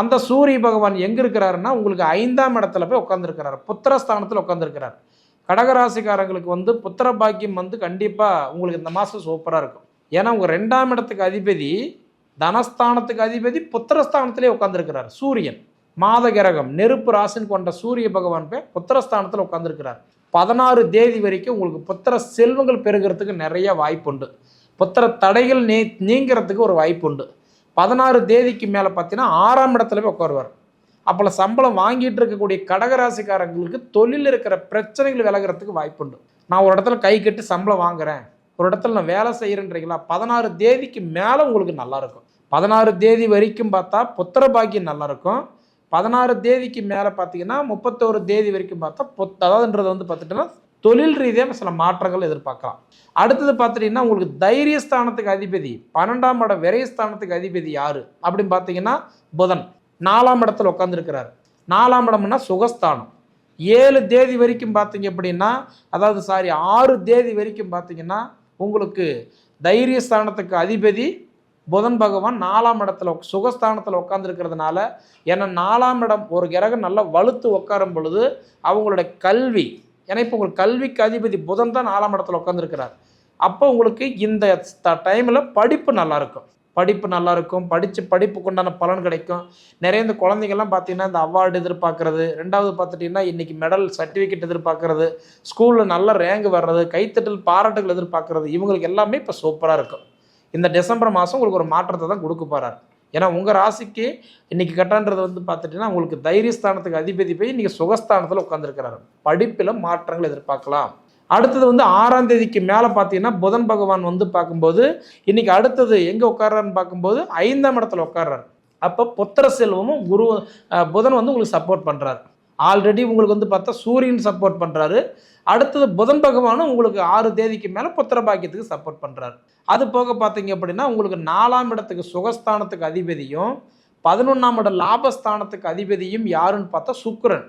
அந்த சூரிய பகவான் எங்கே இருக்கிறாருன்னா உங்களுக்கு ஐந்தாம் இடத்துல போய் உட்காந்துருக்கிறார் புத்திரஸ்தானத்தில் உட்காந்துருக்கிறார் கடகராசிக்காரங்களுக்கு வந்து புத்திர பாக்கியம் வந்து கண்டிப்பாக உங்களுக்கு இந்த மாதம் சூப்பராக இருக்கும். ஏன்னா உங்கள் ரெண்டாம் இடத்துக்கு அதிபதி தனஸ்தானத்துக்கு அதிபதி புத்திரஸ்தானத்திலே உட்காந்துருக்கிறார் சூரியன் மாத கிரகம் நெருப்பு ராசின் கொண்ட சூரிய பகவான் போய் புத்திரஸ்தானத்தில் உட்காந்துருக்கிறார் பதினாறு தேதி வரைக்கும் உங்களுக்கு புத்திர செல்வங்கள் பெருகிறதுக்கு நிறைய வாய்ப்புண்டு. புத்திர தடைகள் நீ நீங்கிறதுக்கு ஒரு வாய்ப்புண்டு. பதினாறு தேதிக்கு மேலே பார்த்தீங்கன்னா ஆறாம் இடத்துல போய் உட்காருவார். அப்போ சம்பளம் வாங்கிட்டு இருக்கக்கூடிய கடகராசிக்காரங்களுக்கு தொழில் இருக்கிற பிரச்சனைகள் விலகிறதுக்கு வாய்ப்புண்டு. நான் ஒரு இடத்துல கை கட்டி சம்பளம் வாங்குறேன். ஒரு இடத்துல நான் வேலை செய்கிறேன்றீங்களா பதினாறு தேதிக்கு மேலே உங்களுக்கு நல்லாயிருக்கும் பதினாறு தேதி வரைக்கும் பார்த்தா புத்திர பாக்கியம் நல்லாயிருக்கும் பதினாறு தேதிக்கு மேலே பார்த்தீங்கன்னா முப்பத்தோரு தேதி வரைக்கும் பார்த்தா பொத் அதாவதுன்றது வந்து பார்த்துட்டோன்னா தொழில் ரீதியாக சில மாற்றங்கள் எதிர்பார்க்கலாம். அடுத்தது பார்த்துட்டிங்கன்னா உங்களுக்கு தைரியஸ்தானத்துக்கு அதிபதி பன்னெண்டாம் இடம் விரைஸ்தானத்துக்கு அதிபதி யாரு? அப்படின்னு பார்த்தீங்கன்னா புதன். நாலாம் இடத்துல உட்காந்துருக்கிறார் நாலாம் இடம்னா சுகஸ்தானம். ஏழு தேதி வரைக்கும் பார்த்தீங்க அப்படின்னா அதாவது சாரி ஆறு தேதி வரைக்கும் பார்த்தீங்கன்னா உங்களுக்கு தைரியஸ்தானத்துக்கு அதிபதி புதன் பகவான் நாலாம் இடத்துல சுகஸ்தானத்தில் உட்காந்துருக்கிறதுனால ஏன்னா நாலாம் இடம் ஒரு கிரகம் நல்லா வலுத்து உட்காரும் பொழுது அவங்களுடைய கல்வி ஏன்னா இப்போ உங்களுக்கு கல்விக்கு அதிபதி புதன் தான் நாலாம் இடத்துல உட்காந்துருக்கிறார் அப்போ உங்களுக்கு இந்த டைமில் படிப்பு நல்லாயிருக்கும் படிப்பு நல்லாயிருக்கும் படித்து படிப்புக்கு உண்டான பலன் கிடைக்கும். நிறைய இந்த குழந்தைங்கள்லாம் பார்த்தீங்கன்னா இந்த அவார்டு எதிர்பார்க்கறது. ரெண்டாவது பார்த்துட்டிங்கன்னா இன்றைக்கி மெடல் சர்டிஃபிகேட் எதிர்பார்க்கறது. ஸ்கூலில் நல்ல ரேங்க் வர்றது கைத்தட்டல் பாராட்டுகள் எதிர்பார்க்கறது. இவங்களுக்கு எல்லாமே இப்போ சூப்பராக இருக்கும். இந்த டிசம்பர் மாதம் உங்களுக்கு ஒரு மாற்றத்தை தான் கொடுக்க போகிறார் ஏன்னா உங்கள் ராசிக்கு இன்றைக்கி கட்டான்றது வந்து பார்த்துட்டிங்கன்னா உங்களுக்கு தைரியஸ்தானத்துக்கு அதிபதி போய் இன்றைக்கி சுகஸ்தானத்தில் உட்காந்துருக்கிறாரு படிப்பில் மாற்றங்கள் எதிர்பார்க்கலாம். அடுத்தது வந்து ஆறாம் தேதிக்கு மேலே பார்த்தீங்கன்னா புதன் பகவான் வந்து பார்க்கும்போது இன்றைக்கி அடுத்தது எங்கே உட்கார்றாருன்னு பார்க்கும்போது ஐந்தாம் இடத்துல உட்கார்றாரு. அப்போ புத்திர செல்வமும் குரு புதன் வந்து உங்களுக்கு சப்போர்ட் பண்ணுறாரு ஆல்ரெடி உங்களுக்கு வந்து பார்த்தா சூரியன் சப்போர்ட் பண்ணுறாரு அடுத்தது புதன் பகவானும் உங்களுக்கு ஆறு தேதிக்கு மேலே புத்திர பாக்கியத்துக்கு சப்போர்ட் பண்ணுறாரு அது போக பார்த்தீங்க அப்படின்னா உங்களுக்கு நாலாம் இடத்துக்கு சுகஸ்தானத்துக்கு அதிபதியும் பதினொன்றாம் இடம் லாபஸ்தானத்துக்கு அதிபதியும் யாருன்னு பார்த்தா சுக்கரன்.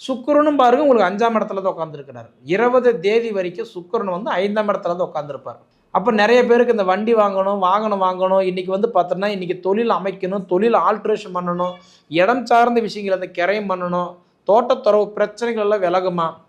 சுக்கரனும் பாருங்க உங்களுக்கு அஞ்சாம் இடத்துல தான் உட்காந்துருக்கிறார் இருபது தேதி வரைக்கும் சுக்கரன் வந்து ஐந்தாம் இடத்துல தான் உட்காந்துருப்பார் அப்போ நிறைய பேருக்கு இந்த வண்டி வாங்கணும் வாகனம் வாங்கணும் இன்றைக்கி வந்து பார்த்தோன்னா இன்றைக்கி தொழில் அமைக்கணும் தொழில் ஆல்ட்ரேஷன் பண்ணணும் இடம் சார்ந்த விஷயங்கள் அந்த கிரையம் பண்ணணும் தோட்டத்துறவு பிரச்சனைகள் எல்லாம் விலகுமா?